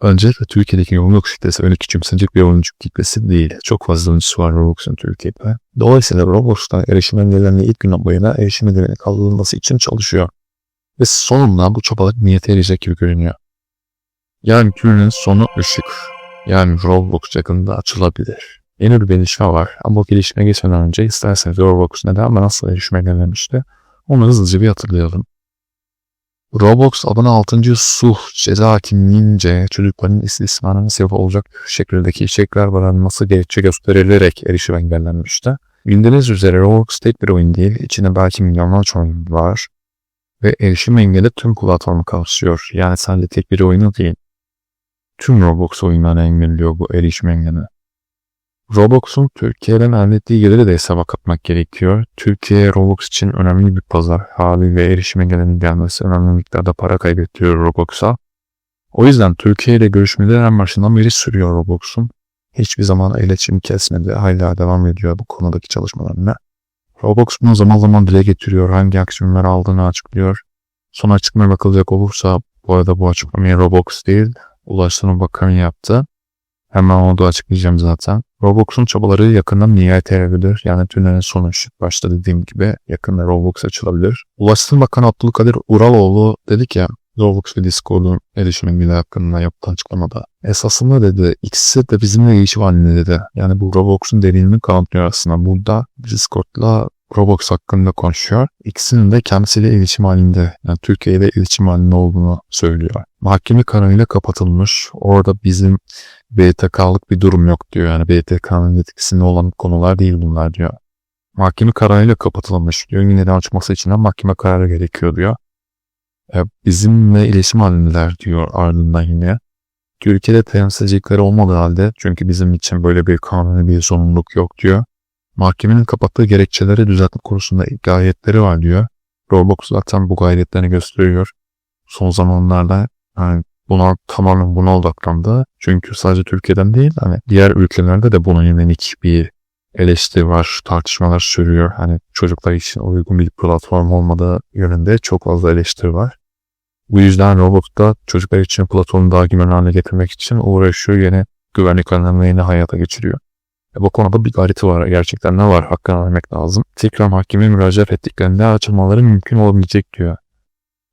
Öncelikle Türkiye'deki Roblox kitlesi öyle küçümsenecek bir oyuncu kitlesi değil. Çok fazla oyuncusu var Roblox'un Türkiye'de. Dolayısıyla Roblox'ta erişim engellerine ilk günden bu yana erişim engellerine kaldırılması için çalışıyor. Ve sonunda bu çabalar niyete erecek gibi görünüyor. Yani günün sonu ışık. Yani Roblox yakında açılabilir. Yeni bir gelişme var ama bu gelişmeye geçmeden önce isterseniz Roblox neden ve nasıl erişim engellemişti onu hızlıca bir hatırlayalım. Roblox adına 6. Suh ceza hakimliğince çocukların istismarına sebep olacak şekildeki içerikler barınması gerekçe gösterilerek erişim engellenmişti. Bildiğiniz üzere Roblox tek bir oyun değil, içinde belki milyonlarca oyun var ve erişim engeli tüm platformu kapsıyor. Yani sadece tek bir oyunu değil. Tüm Roblox oyunlarını engelliyor bu erişim engeli. Roblox'un Türkiye'den elde ettiği geliri de hesaba katmak gerekiyor. Türkiye Roblox için önemli bir pazar. Haliyle erişime gelenin gelmesi önemli miktarda para kaybettiriyor Roblox'a. O yüzden Türkiye ile görüşmeler en başından beri sürüyor Roblox'un. Hiçbir zaman iletişim kesmedi. Hala devam ediyor bu konudaki çalışmalarına. Roblox bunu zaman zaman dile getiriyor. Hangi aksiyonları aldığını açıklıyor. Son açıklamaya bakılacak olursa bu arada bu açıklamayı Roblox değil Ulaştırma Bakanı yaptı. Hemen onu da açıklayacağım zaten. Roblox'un çabaları yakından nihayet erebilir. Yani tünelin sonu ışık başta dediğim gibi yakında Roblox açılabilir. Ulaştırma Bakanı Abdülkadir Uraloğlu dedi ki Roblox ve Discord'un erişim engeli hakkında yaptığı açıklamada. Esasında dedi ikisi de bizimle ilişki halinde dedi. Yani bu Roblox'un derinliğini kanıtlıyor aslında. Burada Discord'la Roblox hakkında konuşuyor. İkisinin de kendisiyle iletişim halinde, yani Türkiye ile iletişim halinde olduğunu söylüyor. Mahkeme kararıyla kapatılmış. Orada bizim BTK'lık bir durum yok diyor. Yani BTK'nın etkisinde olan konular değil bunlar diyor. Mahkeme kararıyla kapatılmış diyor. Yine açması için de mahkeme kararı gerekiyor diyor. E, bizimle iletişim halindeler diyor ardından yine. Türkiye'de temsilcilikleri olmadığı halde çünkü bizim için böyle bir kanuni bir zorunluluk yok diyor. Mahkemenin kapattığı gerekçeleri düzeltme konusunda gayretleri var diyor. Roblox zaten bu gayretlerini gösteriyor. Son zamanlarda yani buna tamamen buna odaklandı. Çünkü sadece Türkiye'den değil hani diğer ülkelerde de buna yönelik bir eleştiri var, tartışmalar sürüyor. Hani çocuklar için uygun bir platform olmadığı yönünde çok fazla eleştiri var. Bu yüzden Roblox'ta çocuklar için platformu daha güvenli hale getirmek için uğraşıyor. Yine güvenlik önlemlerini hayata geçiriyor. E bu konuda bir gayreti var. Gerçekten ne var hakkını vermek lazım. Tekrar mahkemeye müracaat ettiklerinde açılmaları mümkün olabilecek diyor.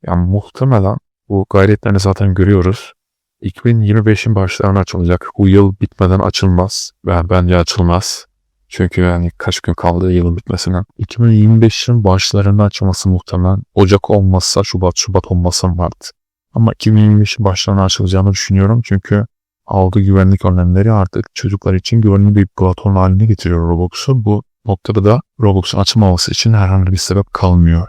Yani muhtemelen bu gayretlerini zaten görüyoruz. 2025'in başlarına açılacak. Bu yıl bitmeden açılmaz. ve bence açılmaz. Çünkü yani kaç gün kaldı yılın bitmesine. 2025'in başlarında açılması muhtemelen Ocak olmazsa Şubat, Şubat olmazsa Mart. Ama 2025'in başlarına açılacağını düşünüyorum çünkü aldığı güvenlik önlemleri artık çocuklar için güvenli bir platform haline getiriyor Roblox'u. Bu noktada da Roblox'un açılmaması için herhangi bir sebep kalmıyor.